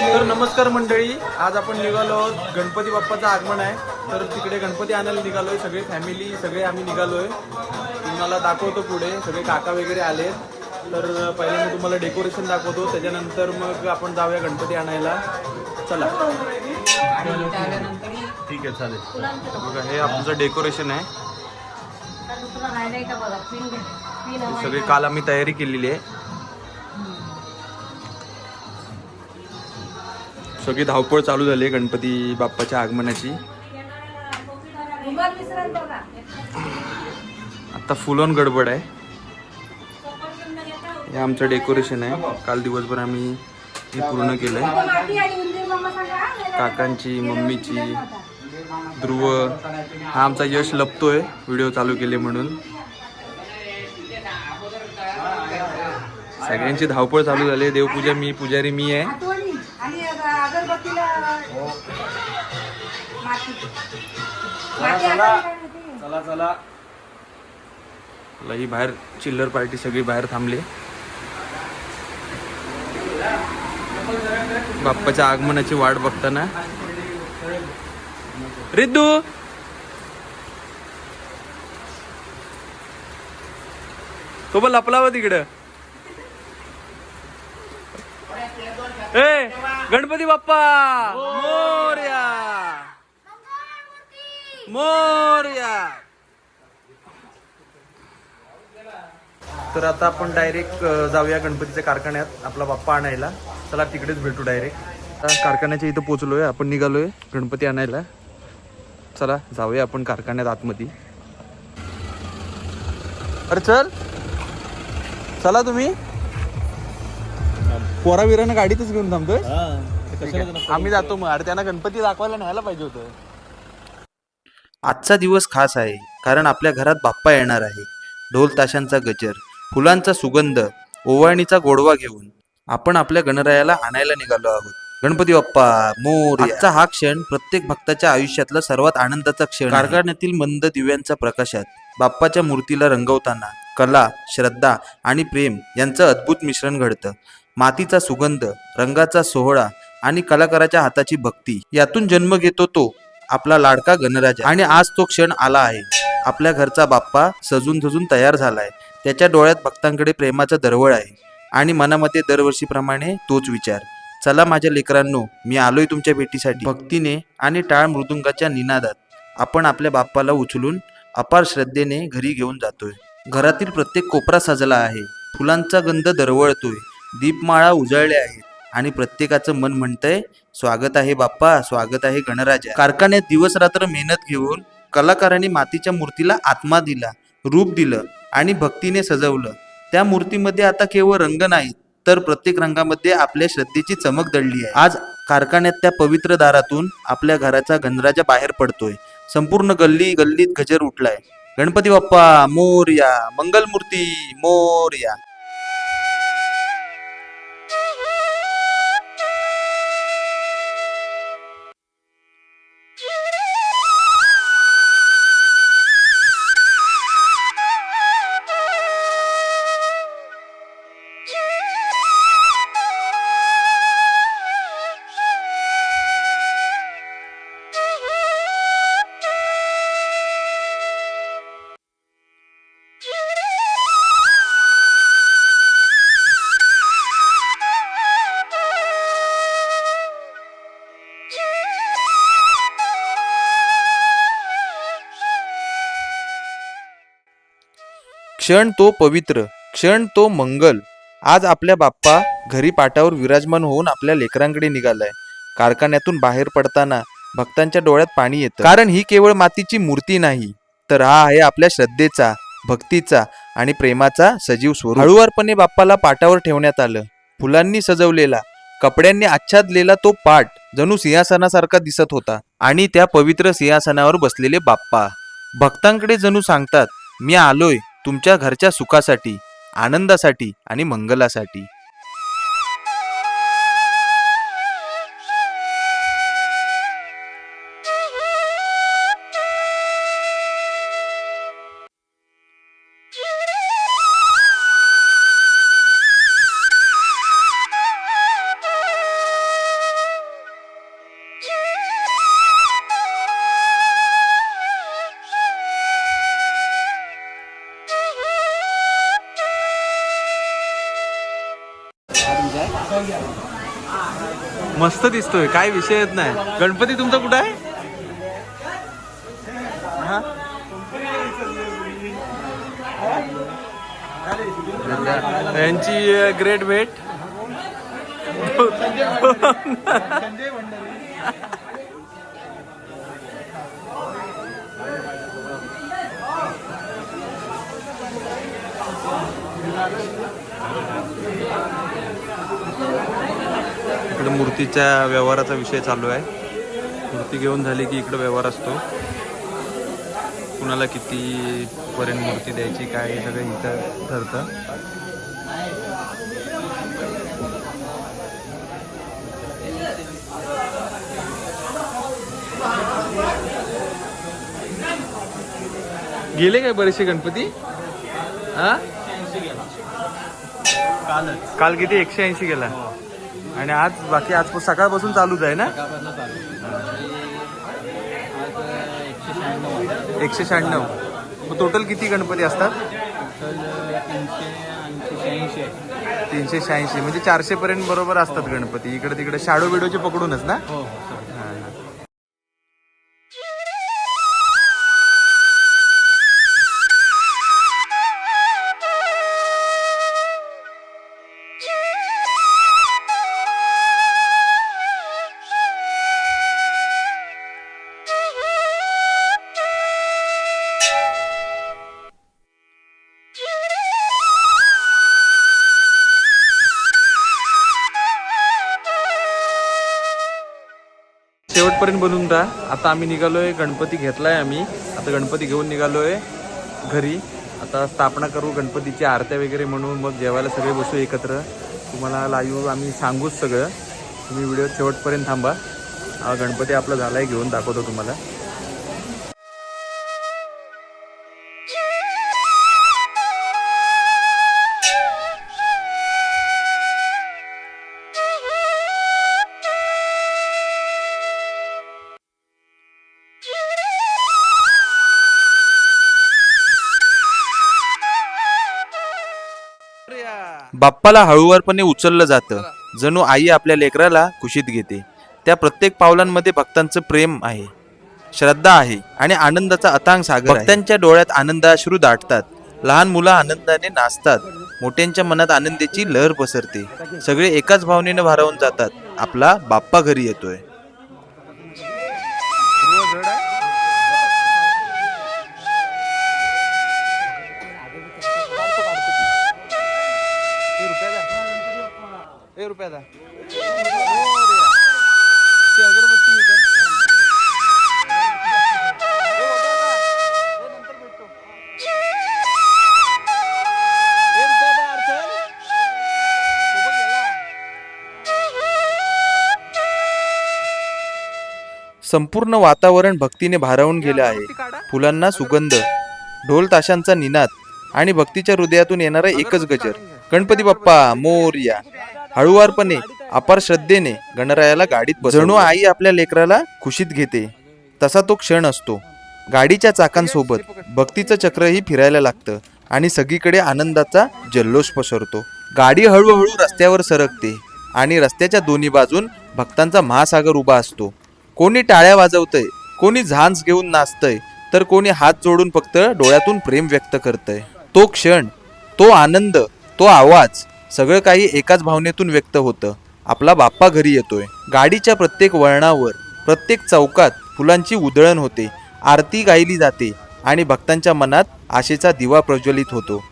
तर नमस्कार मंडळी आज आपण निघालो आहोत. गणपती बाप्पाचं आगमन आहे. तर तिकडे गणपती आणायला निघालोय सगळे फॅमिली सगळे आम्ही निघालोय. तुम्हाला दाखवतो पुढे. सगळे काका वगैरे आलेत. तर पहिले मी तुम्हाला डेकोरेशन दाखवतो. त्याच्यानंतर मग आपण जाऊया गणपती आणायला. चला. ठीक आहे चालेल. बघा हे आमचं डेकोरेशन आहे. हे सगळी काल आम्ही तयारी केलेली आहे. सगळी धावपळ चालू झाली आहे गणपती बाप्पाच्या आगमनाची. आता फुलॉन गडबड आहे. हे आमचं डेकोरेशन आहे. काल दिवसभर आम्ही हे पूर्ण केलंय. काकांची मम्मीची ध्रुव. हा आमचा यश लपतोय. व्हिडिओ चालू केले म्हणून. सगळ्यांची धावपळ चालू झाली. आहे. देवपूजा मी पुजारी मी आहे. अगरबत्तीला माती. माती अगरबत्ती चला चला. ही बाहेर चिल्लर पार्टी सगळी बाहेर थांबली. बाप्पाच्या आगमनाची वाट बघताना. रिद्धू! तो पण लपला वा तिकडं. ए गणपती बाप्पा! मोर्या! मोर्या! तर आता आपण डायरेक्ट जाऊया गणपतीच्या कारखान्यात आपला बाप्पा आणायला. चला तिकडेच भेटू डायरेक्ट कारखान्याच्या इथं पोचलोय आपण निघालोय गणपती आणायला. चला जाऊया आपण कारखान्यात आतमध्ये. अरे चल. चला तुम्ही. पोरा विरानं गाडीतच घेऊन थांबतोय. ठीक आहे. आम्ही जातो मग. अरे त्यांना गणपती दाखवायला न्यायला पाहिजे होतं. आजचा दिवस खास आहे कारण आपल्या घरात बाप्पा येणार आहे. ढोल ताशांचा गजर फुलांचा सुगंध ओवाळणीचा गोडवा घेऊन आपण आपल्या गणरायाला आणायला निघालो आहोत. गणपती बाप्पा मोर आजचा हा क्षण प्रत्येक भक्ताच्या आयुष्यातला सर्वात आनंदाचा क्षण आहे. कारखान्यातील मंद दिव्यांच्या प्रकाशात बाप्पाच्या मूर्तीला रंगवताना कला श्रद्धा आणि प्रेम यांचं अद्भुत मिश्रण घडतं. मातीचा सुगंध रंगाचा सोहळा आणि कलाकाराच्या हाताची भक्ती. यातून जन्म घेतो तो आपला लाडका गणराजा आणि आज तो क्षण आला आहे. आपल्या घरचा बाप्पा सजून सजून तयार झालाय. त्याच्या डोळ्यात भक्तांकडे प्रेमाचा दरवळ आहे. आणि मनामध्ये दरवर्षीप्रमाणे तोच विचार. चला माझ्या लेकरांनो मी आलोय तुमच्या भेटीसाठी. भक्तीने आणि टाळ मृदुंगाच्या निनादात आपण आपल्या बाप्पाला उचलून अपार श्रद्धेने घरी घेऊन जातोय. घरातील प्रत्येक कोपरा सजला आहे. फुलांचा गंध दरवळतोय. दीपमाळा उजळल्या आहेत आणि प्रत्येकाचं मन म्हणतंय स्वागत आहे बाप्पा स्वागत आहे गणराजा कारखान्यात दिवस रात्र मेहनत घेऊन कलाकारांनी मातीच्या मूर्तीला आत्मा दिला रूप दिलं आणि भक्तीने सजवलं. त्या मूर्तीमध्ये आता केवळ रंग नाहीत तर प्रत्येक रंगामध्ये आपल्या श्रद्धेची चमक दडली आहे. आज कारखान्यात त्या पवित्र दारातून आपल्या घराचा गणराजा बाहेर पडतोय. संपूर्ण गल्ली गल्लीत गजर उठलाय. गणपती बाप्पा मोरया मंगलमूर्ती मोरया. क्षण तो पवित्र क्षण तो मंगल. आज आपल्या बाप्पा घरी पाटावर विराजमान होऊन आपल्या लेकरांकडे निघालाय. कारखान्यातून बाहेर पडताना भक्तांच्या डोळ्यात पाणी येतं. कारण ही केवळ मातीची मूर्ती नाही तर हा आहे आपल्या श्रद्धेचा भक्तीचा आणि प्रेमाचा सजीव स्वरूप. हळूवारपणे बाप्पाला पाटावर ठेवण्यात आलं. फुलांनी सजवलेला कपड्यांनी आच्छादलेला तो पाट जणू सिंहासनासारखा दिसत होता आणि त्या पवित्र सिंहासनावर बसलेले बाप्पा. भक्तांकडे जणू सांगतात मी आलोय तुमच्या घरच्या सुखासाठी आनंदासाठी आणि मंगलासाठी. मस्त दिसतोय काय विषय येत नाही. गणपती तुमचा कुठं आहे? यांची ग्रेट भेट. इकडे मूर्तीच्या व्यवहाराचा विषय चालू आहे. मूर्ती घेऊन झाली की इकडे व्यवहार असतो. कुणाला किती पर्यंत मूर्ती द्यायची काय सगळं इथं ठरतं. गेले काय बरेचसे गणपती? हा काल किती? एकशे ऐंशी गेला. आणि आज बाकी आज सकाळपासून चालूच आहे ना? एकशे शहाण्णव. मग टोटल किती गणपती असतात? तीनशे शहाऐंशी. म्हणजे चारशे पर्यंत बरोबर असतात गणपती. इकडे तिकडे शाडो बिडोचे पकडूनच ना हो, हो, हा, हा. बनवून राहा. आता आम्ही निघालोय गणपती घेतलाय आम्ही. आता गणपती घेऊन निघालोय घरी. आता स्थापना करू गणपतीची आरत्या वगैरे म्हणून. मग जेवायला सगळे बसू एकत्र. तुम्हाला लाईव्ह आम्ही सांगूच सगळं. तुम्ही व्हिडिओ शेवटपर्यंत थांबा. गणपती आपला झालाय घेऊन दाखवतो तुम्हाला. बाप्पाला हळूवारपणे उचललं जातं. जणू आई आपल्या लेकराला खुशीत घेते. त्या प्रत्येक पावलांमध्ये भक्तांचं प्रेम आहे. श्रद्धा आहे आणि आनंदाचा अथांग सागर भक्तांच्या डोळ्यात आनंदाश्रू दाटतात. लहान मुलं आनंदाने नाचतात. मोठ्यांच्या मनात आनंदाची लहर पसरते. सगळे एकाच भावनेनं भारावून जातात. आपला बाप्पा घरी येतोय. संपूर्ण वातावरण भक्तीने भारावून गेले आहे. फुलांना सुगंध ढोल ताशांचा निनाद आणि भक्तीच्या हृदयातून येणारा एकच गजर. गणपती बाप्पा मोर्या. हळुवारपणे अपार श्रद्धेने गणरायाला गाडीत बसणू आई आपल्या लेकराला खुशीत घेते. तसा तो क्षण असतो. गाडीच्या चाकांसोबत भक्तीचं चक्रही फिरायला लागतं आणि सगळीकडे आनंदाचा जल्लोष पसरतो. गाडी हळूहळू रस्त्यावर सरकते आणि रस्त्याच्या दोन्ही बाजून भक्तांचा महासागर उभा असतो. कोणी टाळ्या वाजवतंय कोणी झांज घेऊन नाचतंय तर कोणी हात जोडून फक्त डोळ्यातून प्रेम व्यक्त करतंय. तो क्षण तो आनंद तो आवाज सगळं काही एकाच भावनेतून व्यक्त होतं. आपला बाप्पा घरी येतोय. गाडीच्या प्रत्येक वळणावर प्रत्येक चौकात फुलांची उधळण होते. आरती गायली जाते आणि भक्तांच्या मनात आशेचा दिवा प्रज्वलित होतो.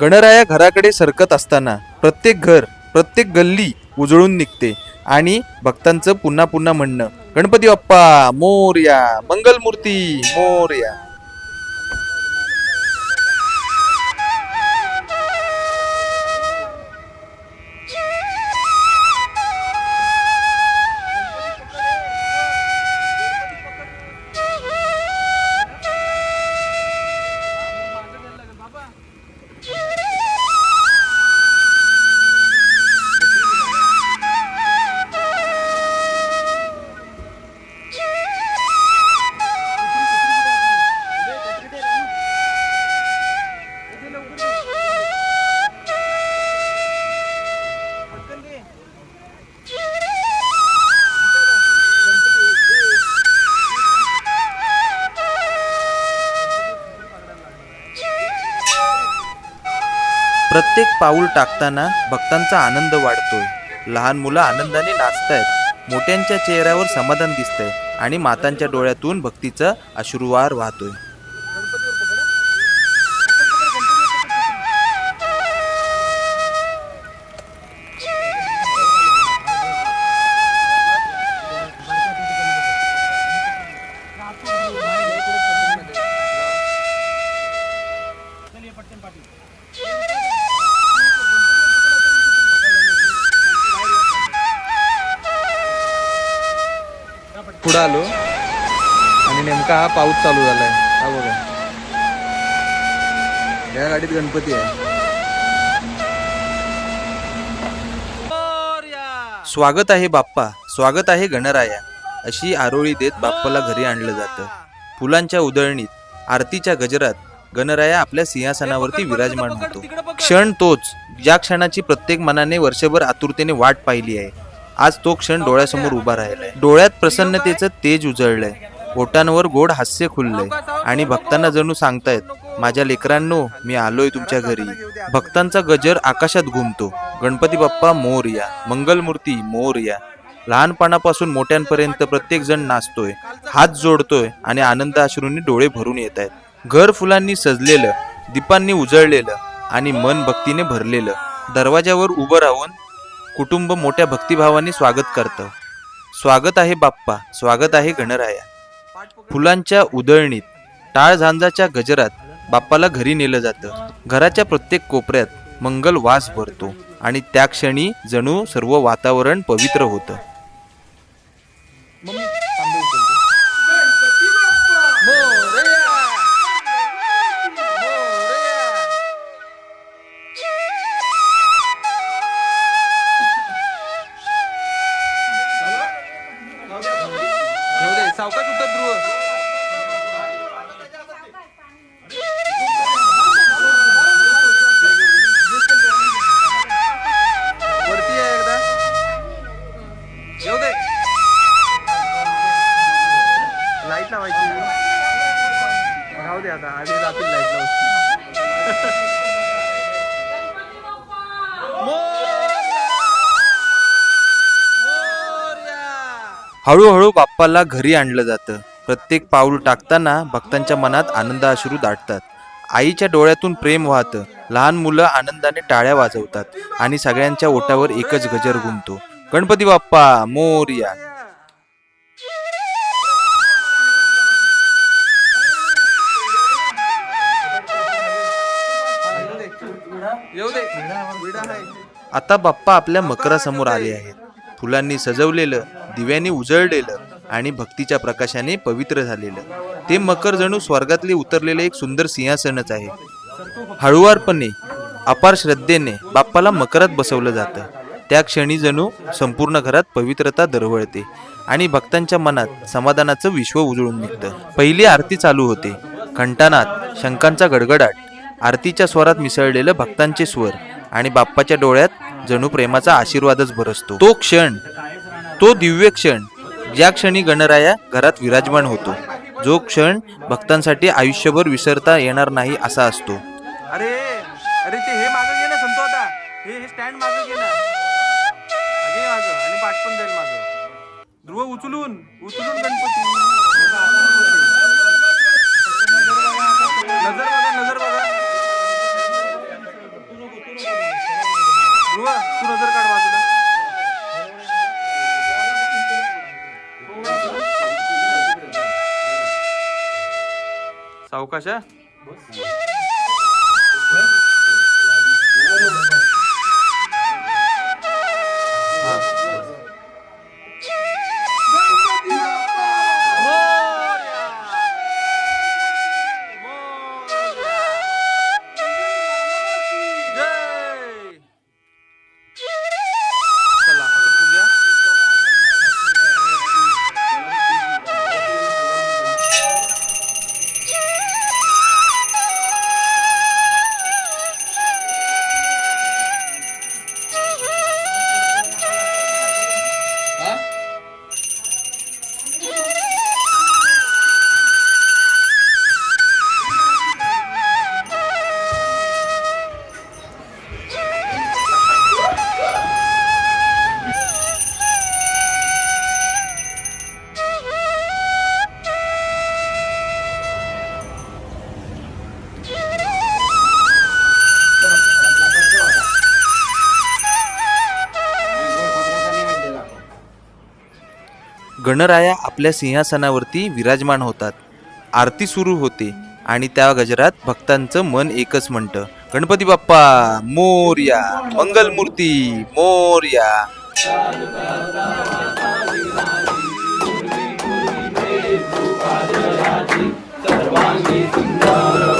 गणराया घराकडे सरकत असताना प्रत्येक घर प्रत्येक गल्ली उजळून निघते आणि भक्तांचं पुन्हा पुन्हा म्हणणं गणपती बाप्पा मोरया मंगलमूर्ती मोरया. प्रत्येक पाऊल टाकताना भक्तांचा आनंद वाढतोय. लहान मुलं आनंदाने नाचतायत. मोठ्यांच्या चेहऱ्यावर समाधान दिसतंय आणि मातांच्या डोळ्यातून भक्तीचा अश्रुवार वाहतोय. पुढं आलो. आणि नेमका हा पाऊस चालू झालाय. हा बघा. या गाडीत गणपती आहे. स्वागत आहे बाप्पा. स्वागत आहे गणराया. अशी आरोळी देत बाप्पाला घरी आणलं जातं. फुलांच्या उधळणीत आरतीच्या गजरात गणराया आपल्या सिंहासनावरती विराजमान होतो. क्षण तोच ज्या क्षणाची प्रत्येक मनाने वर्षभर आतुरतेने वाट पाहिली आहे. आज तो क्षण डोळ्यासमोर उभा राहिलाय. डोळ्यात प्रसन्नतेचं तेज उजळलंय. ओटांवर गोड हास्य खुललंय. आणि भक्तांना जणू सांगतायत माझ्या लेकरांनो मी आलोय तुमच्या घरी. भक्तांचा गजर आकाशात घुमतो. गणपती बाप्पा मोरया मंगलमूर्ती मोरया लहानपणापासून मोठ्यांपर्यंत प्रत्येक जण नाचतोय हात जोडतोय आणि आनंद अश्रूंनी डोळे भरून येत आहेत घर फुलांनी सजलेलं दीपांनी उजळलेलं आणि मन भक्तीने भरलेलं. दरवाजावर उभं राहून कुटुंब मोठ्या भक्तिभावाने स्वागत करतं. स्वागत आहे बाप्पा स्वागत आहे गणराया. फुलांच्या उधळणीत टाळझांजाच्या गजरात बाप्पाला घरी नेलं जातं. घराच्या प्रत्येक कोपऱ्यात मंगल वास भरतो आणि त्या क्षणी जणू सर्व वातावरण पवित्र होतं. सावकाश उतर ध्रुव. हळूहळू बाप्पाला घरी आणलं जातं. प्रत्येक पाऊल टाकताना भक्तांच्या मनात आनंद अश्रू दाटतात. आईच्या डोळ्यातून प्रेम वाहतं. लहान मुलं आनंदाने टाळ्या वाजवतात आणि सगळ्यांच्या ओटावर एकच गजर घुमतो गणपती बाप्पा मोरया. आता बाप्पा आपल्या मकरासमोर आले आहेत. फुलांनी सजवलेलं दिव्यांनी उजळलेलं आणि भक्तीच्या प्रकाशाने पवित्र झालेलं. ते मकर जणू स्वर्गातले उतरलेलं एक सुंदर सिंहासनच आहे. हळुवारपणे अपार श्रद्धेने बाप्पाला मकरात बसवलं जातं. त्या क्षणी जणू संपूर्ण घरात पवित्रता दरवळते आणि भक्तांच्या मनात समाधानाचं विश्व उजळून निघतं. पहिली आरती चालू होते. खंटानात शंखांचा गडगडाट आरतीच्या स्वरात मिसळलेलं भक्तांचे स्वर आणि बाप्पाच्या डोळ्यात जणू प्रेमाचा आशीर्वादच बरसतो तो क्षण तो दिव्य क्षण ज्या क्षणी गणराया घरात विराजमान होतो जो क्षण भक्तांसाठी आयुष्यभर विसरता येणार नाही असा असतो. अरे अरे ते हे मागं घे ना संतो आता. हे हे स्टँड मागं घे ना. घे मागं. आणि पाठ पण जाईल मागं. ध्रुव उचलून उचलून गणपती. नजर बघा नजर बघा. ध्रुव तू नजर काढ बाजूला. सावकाश गणराया आपल्या सिंहासनावरती विराजमान होतात. आरती सुरू होते आणि त्या गजरात भक्तांचं मन एकच म्हणतं. गणपती बाप्पा मोर्या मंगलमूर्ती मोर्या. विठ्ठले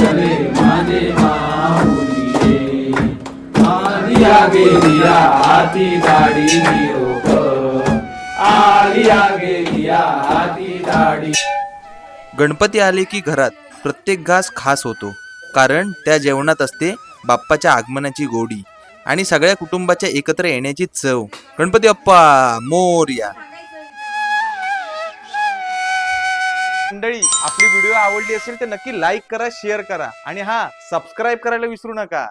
ये माझे माऊली आलिया गेलिया हाती दाढी निरोप. आलिया गेलिया हाती दाढी. गणपती आले की घरात प्रत्येक घास खास होतो. कारण त्या जेवणात असते बाप्पाच्या आगमनाची गोडी आणि सगळ्या कुटुंबाच्या एकत्र येण्याची चव. गणपती बाप्पा मोर्या. मंडळी आपली व्हिडिओ आवडली असेल तर नक्की लाईक करा शेअर करा. आणि हा सबस्क्राईब करायला विसरू नका.